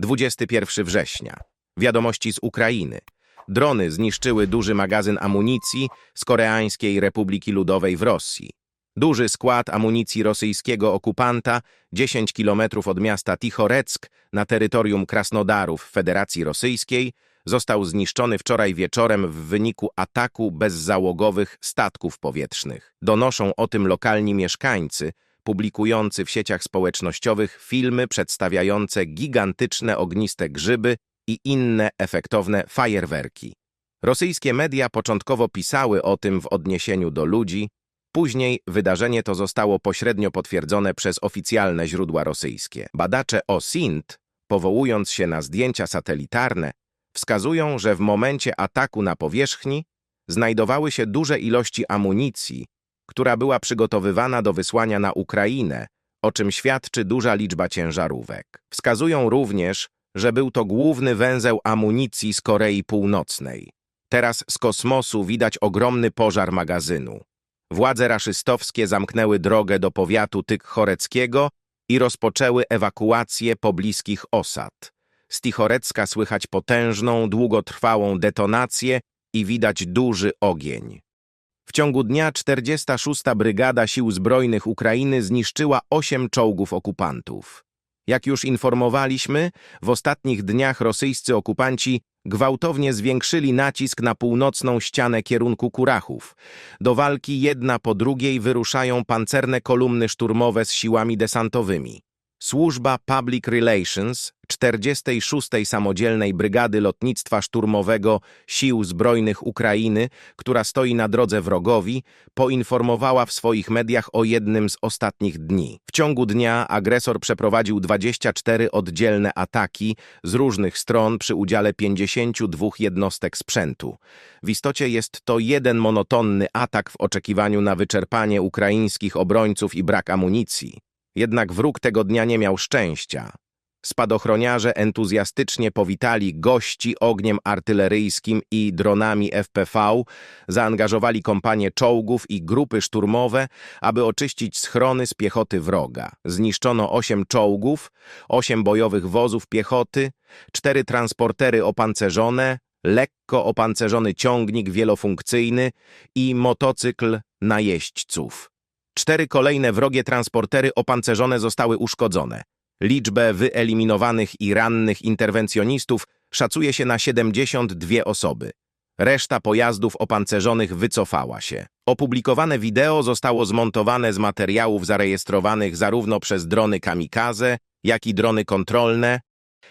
21 września. Wiadomości z Ukrainy. Drony zniszczyły duży magazyn amunicji z Koreańskiej Republiki Ludowej w Rosji. Duży skład amunicji rosyjskiego okupanta 10 kilometrów od miasta Tichoreck na terytorium Krasnodarów Federacji Rosyjskiej został zniszczony wczoraj wieczorem w wyniku ataku bezzałogowych statków powietrznych. Donoszą o tym lokalni mieszkańcy, publikujący w sieciach społecznościowych filmy przedstawiające gigantyczne ogniste grzyby i inne efektowne fajerwerki. Rosyjskie media początkowo pisały o tym w odniesieniu do ludzi, później wydarzenie to zostało pośrednio potwierdzone przez oficjalne źródła rosyjskie. Badacze OSINT, powołując się na zdjęcia satelitarne, wskazują, że w momencie ataku na powierzchni znajdowały się duże ilości amunicji, która była przygotowywana do wysłania na Ukrainę, o czym świadczy duża liczba ciężarówek. Wskazują również, że był to główny węzeł amunicji z Korei Północnej. Teraz z kosmosu widać ogromny pożar magazynu. Władze raszystowskie zamknęły drogę do powiatu Tykchoreckiego i rozpoczęły ewakuację pobliskich osad. Z Tichorecka słychać potężną, długotrwałą detonację i widać duży ogień. Ciągu dnia 46. Brygada Sił Zbrojnych Ukrainy zniszczyła 8 czołgów okupantów. Jak już informowaliśmy, w ostatnich dniach rosyjscy okupanci gwałtownie zwiększyli nacisk na północną ścianę kierunku Kurachów. Do walki jedna po drugiej wyruszają pancerne kolumny szturmowe z siłami desantowymi. Służba Public Relations 46. Samodzielnej Brygady Lotnictwa Szturmowego Sił Zbrojnych Ukrainy, która stoi na drodze wrogowi, poinformowała w swoich mediach o jednym z ostatnich dni. W ciągu dnia agresor przeprowadził 24 oddzielne ataki z różnych stron przy udziale 52 jednostek sprzętu. W istocie jest to jeden monotonny atak w oczekiwaniu na wyczerpanie ukraińskich obrońców i brak amunicji. Jednak wróg tego dnia nie miał szczęścia. Spadochroniarze entuzjastycznie powitali gości ogniem artyleryjskim i dronami FPV, zaangażowali kompanie czołgów i grupy szturmowe, aby oczyścić schrony z piechoty wroga. Zniszczono osiem czołgów, osiem bojowych wozów piechoty, cztery transportery opancerzone, lekko opancerzony ciągnik wielofunkcyjny i motocykl najeźdźców. Cztery kolejne wrogie transportery opancerzone zostały uszkodzone. Liczbę wyeliminowanych i rannych interwencjonistów szacuje się na 72 osoby. Reszta pojazdów opancerzonych wycofała się. Opublikowane wideo zostało zmontowane z materiałów zarejestrowanych zarówno przez drony kamikaze, jak i drony kontrolne.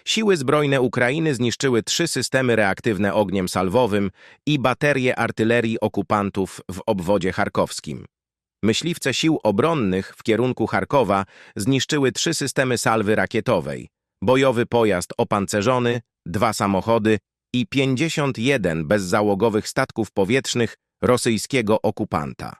Siły zbrojne Ukrainy zniszczyły trzy systemy reaktywne ogniem salwowym i baterie artylerii okupantów w obwodzie charkowskim. Myśliwce sił obronnych w kierunku Charkowa zniszczyły trzy systemy salwy rakietowej, bojowy pojazd opancerzony, dwa samochody i 51 bezzałogowych statków powietrznych rosyjskiego okupanta.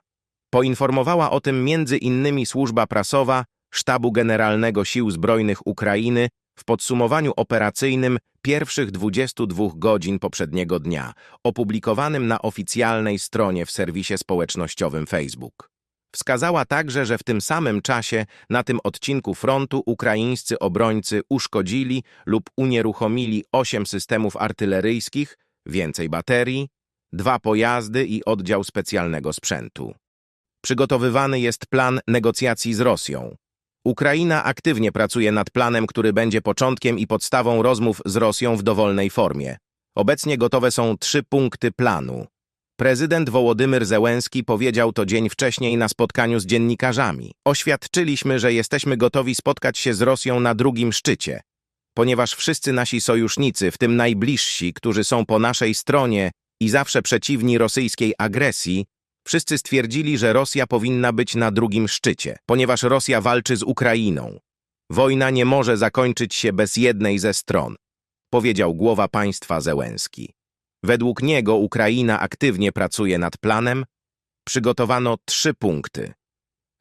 Poinformowała o tym między innymi służba prasowa Sztabu Generalnego Sił Zbrojnych Ukrainy w podsumowaniu operacyjnym pierwszych 22 godzin poprzedniego dnia, opublikowanym na oficjalnej stronie w serwisie społecznościowym Facebook. Wskazała także, że w tym samym czasie na tym odcinku frontu ukraińscy obrońcy uszkodzili lub unieruchomili osiem systemów artyleryjskich, więcej baterii, dwa pojazdy i oddział specjalnego sprzętu. Przygotowywany jest plan negocjacji z Rosją. Ukraina aktywnie pracuje nad planem, który będzie początkiem i podstawą rozmów z Rosją w dowolnej formie. Obecnie gotowe są trzy punkty planu. Prezydent Wołodymyr Zełenski powiedział to dzień wcześniej na spotkaniu z dziennikarzami. Oświadczyliśmy, że jesteśmy gotowi spotkać się z Rosją na drugim szczycie, ponieważ wszyscy nasi sojusznicy, w tym najbliżsi, którzy są po naszej stronie i zawsze przeciwni rosyjskiej agresji, wszyscy stwierdzili, że Rosja powinna być na drugim szczycie, ponieważ Rosja walczy z Ukrainą. Wojna nie może zakończyć się bez jednej ze stron, powiedział głowa państwa Zełenski. Według niego Ukraina aktywnie pracuje nad planem. Przygotowano trzy punkty.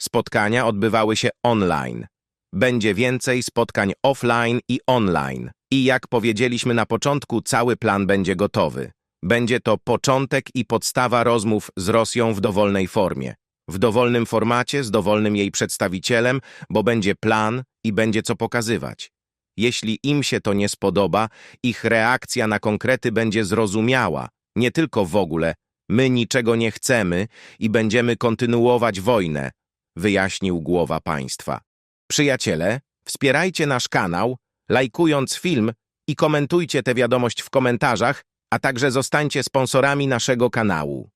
Spotkania odbywały się online. Będzie więcej spotkań offline i online. I jak powiedzieliśmy na początku, cały plan będzie gotowy. Będzie to początek i podstawa rozmów z Rosją w dowolnej formie. W dowolnym formacie, z dowolnym jej przedstawicielem, bo będzie plan i będzie co pokazywać. Jeśli im się to nie spodoba, ich reakcja na konkrety będzie zrozumiała. Nie tylko w ogóle, my niczego nie chcemy i będziemy kontynuować wojnę, wyjaśnił głowa państwa. Przyjaciele, wspierajcie nasz kanał, lajkując film i komentujcie tę wiadomość w komentarzach, a także zostańcie sponsorami naszego kanału.